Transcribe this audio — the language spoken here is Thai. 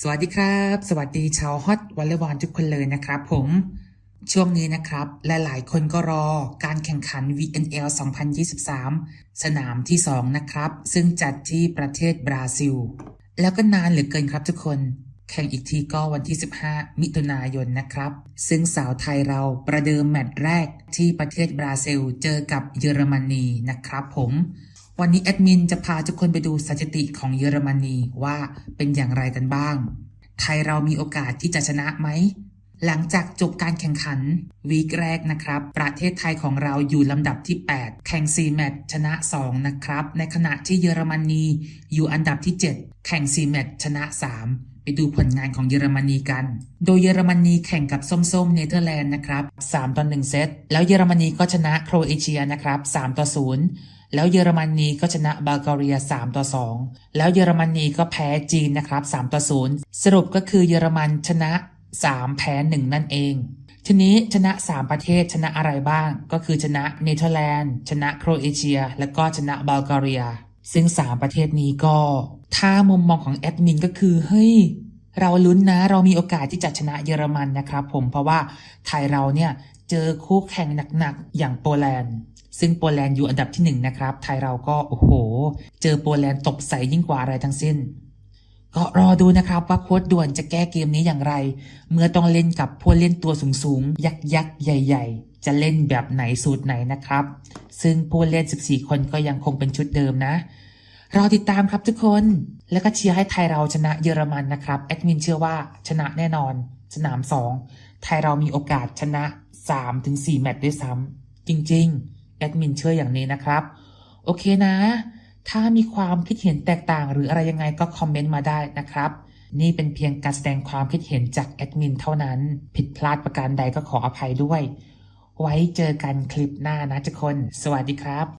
สวัสดีครับ สวัสดีชาวฮอตวอลเลย์บอลทุกคนเลยนะครับผมช่วงนี้นะครับและหลายคนก็รอการแข่งขัน VNL 2023 สนามที่ 2 นะครับ ซึ่งจัดที่ประเทศบราซิล แล้วก็นานเหลือเกินครับทุกคน แข่งอีกทีก็วันที่ 15 มิถุนายนนะครับ ซึ่งสาวไทยเราประเดิมแมตช์แรกที่ประเทศบราซิล เจอกับเยอรมนีนะครับผม วันนี้แอดมินจะพาทุกคนไปดูสถิติของเยอรมนีว่าเป็นอย่างไรกันบ้าง ไทยเรามีโอกาสที่จะชนะไหม หลังจากจบการแข่งขัน วีคแรกนะครับ ประเทศไทยของเราอยู่ลำดับที่ 8 แข่ง 4 แมตช์ชนะ 2 นะครับ ในขณะที่เยอรมนีอยู่อันดับที่ 7 แข่ง 4 แมตช์ชนะ 3ไปดูผลงานของเยอรมนีกัน โดยเยอรมนีแข่งกับส้มๆเนเธอร์แลนด์นะครับ3ต่อ1เซต แล้วเยอรมนีก็ชนะโครเอเชียนะครับ3ต่อ0 แล้วเยอรมนีก็ชนะบัลแกเรีย 3 ต่อ 2 แล้วเยอรมนีก็แพ้จีนนะครับ 3 ต่อ 0 สรุปก็คือเยอรมันชนะ 3 แพ้ 1 นั่นเอง ทีนี้ชนะ 3 ประเทศชนะอะไรบ้าง ก็คือชนะเนเธอร์แลนด์ ชนะโครเอเชีย แล้วก็ชนะบัลแกเรีย ซึ่ง 3 ประเทศนี้ก็ ถ้ามุมมองของแอดมินก็คือเฮ้ยเราลุ้นนะเรามีโอกาสที่จะชนะเยอรมันนะครับ ผมเพราะว่าไทยเราเนี่ยเจอคู่แข่งหนักๆอย่างโปแลนด์ ซึ่งโปแลนด์อยู่อันดับที่หนึ่งนะครับ ไทยเราก็โอ้โห เจอโปแลนด์ตบใสยิ่งกว่าอะไรทั้งสิ้น ก็รอดูนะครับว่าโค้ดด่วนจะแก้เกมนี้อย่างไร เมื่อต้องเล่นกับผู้เล่นตัวสูงๆ ยักษ์ยักษ์ใหญ่ ๆ จะเล่นแบบไหนสูตรไหนนะครับ ซึ่งผู้เล่น 14 คนก็ยังคงเป็นชุดเดิมนะรอติดตามครับทุกคน แล้วก็เชียร์ให้ไทยเราชนะเยอรมันนะครับ แอดมินเชื่อว่าชนะแน่นอน สนาม 2 ไทยเรามีโอกาสชนะ 3-4 แมตช์ด้วยซ้ำจริง ๆ แอดมินเชื่ออย่างนี้นะครับ โอเคนะ ถ้ามีความคิดเห็นแตกต่างหรืออะไรยังไงก็คอมเมนต์มาได้นะครับ นี่เป็นเพียงการแสดงความคิดเห็นจากแอดมินเท่านั้น ผิดพลาดประการใดก็ขออภัยด้วย ไว้เจอกันคลิปหน้านะทุกคน สวัสดีครับ